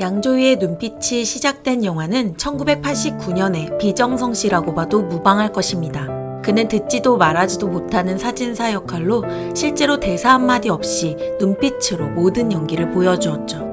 양조위의 눈빛이 시작된 영화는 1989년에 비정성 씨라고 봐도 무방할 것입니다. 그는 듣지도 말하지도 못하는 사진사 역할로 실제로 대사 한마디 없이 눈빛으로 모든 연기를 보여주었죠.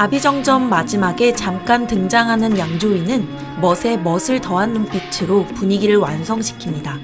아비정전 마지막에 잠깐 등장하는 양조위는 멋에 멋을 더한 눈빛으로 분위기를 완성시킵니다.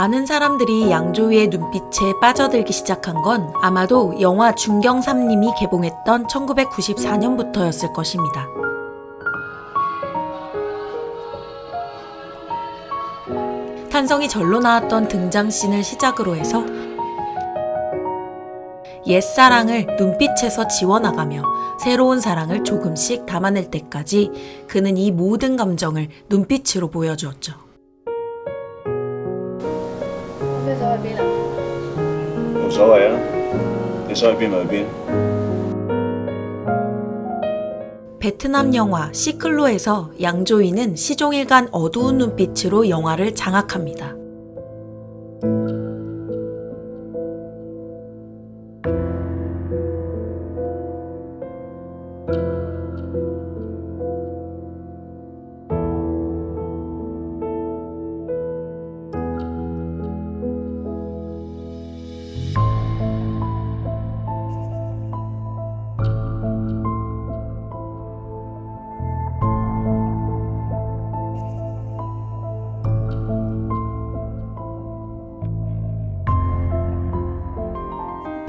많은 사람들이 양조위의 눈빛에 빠져들기 시작한 건 아마도 영화 중경삼님이 개봉했던 1994년부터였을 것입니다. 탄성이 절로 나왔던 등장씬을 시작으로 해서 옛사랑을 눈빛에서 지워나가며 새로운 사랑을 조금씩 담아낼 때까지 그는 이 모든 감정을 눈빛으로 보여주었죠. thế rồi bên ạ Không sao vậy á Thế sao bên ở bên 베트남 영화 시클로에서 양조위는 시종일관 어두운 눈빛으로 영화를 장악합니다.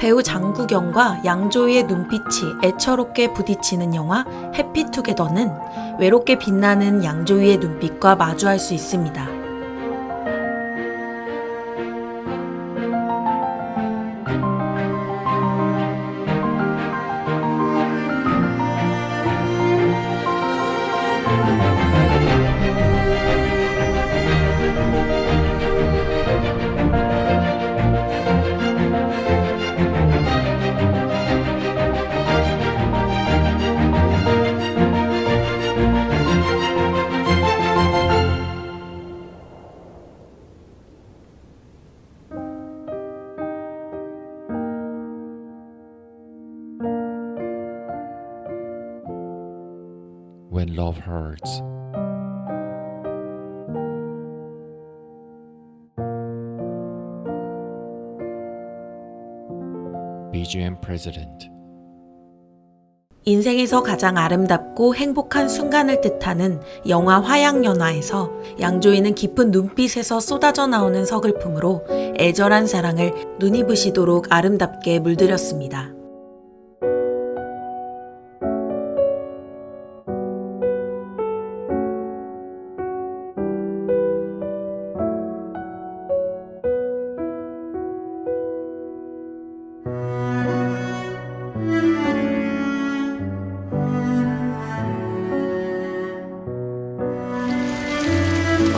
배우 장국영과 양조위의 눈빛이 애처롭게 부딪히는 영화 해피투게더는 외롭게 빛나는 양조위의 눈빛과 마주할 수 있습니다. When love hurts. BGM President 인생에서 가장 아름답고 행복한 순간을 뜻하는 영화 화양연화에서 양조위는 깊은 눈빛에서 쏟아져 나오는 서글픔으로 애절한 사랑을 눈이 부시도록 아름답게 물들였습니다.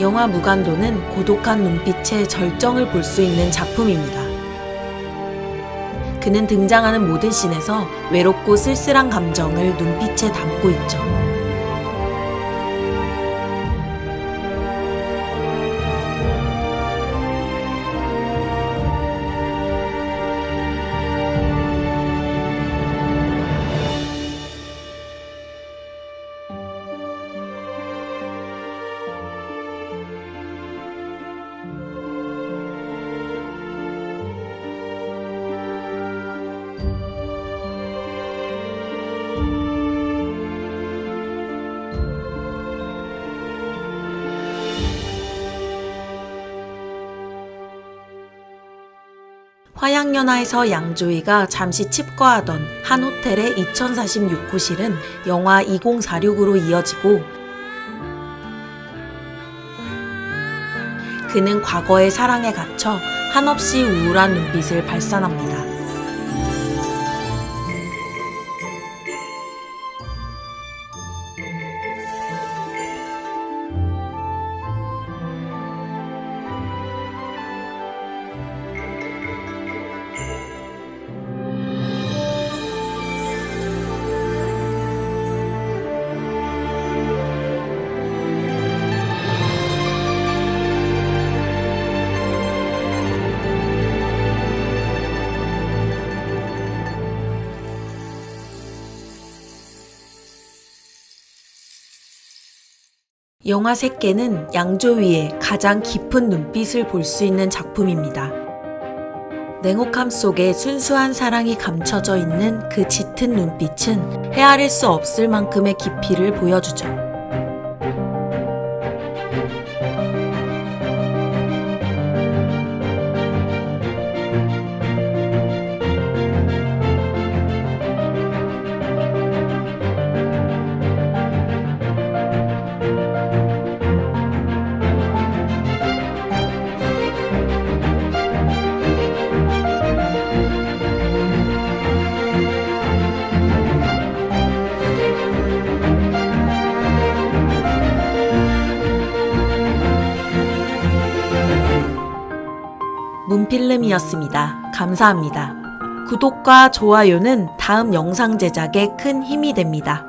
영화 무간도는 고독한 눈빛의 절정을 볼 수 있는 작품입니다. 그는 등장하는 모든 씬에서 외롭고 쓸쓸한 감정을 눈빛에 담고 있죠. 화양연화에서 양조위가 잠시 칩거하던 한 호텔의 2046호실은 영화 2046으로 이어지고 그는 과거의 사랑에 갇혀 한없이 우울한 눈빛을 발산합니다. 영화 새끼는 양조위의 가장 깊은 눈빛을 볼 수 있는 작품입니다. 냉혹함 속에 순수한 사랑이 감춰져 있는 그 짙은 눈빛은 헤아릴 수 없을 만큼의 깊이를 보여주죠. 필름이었습니다. 감사합니다. 구독과 좋아요는 다음 영상 제작에 큰 힘이 됩니다.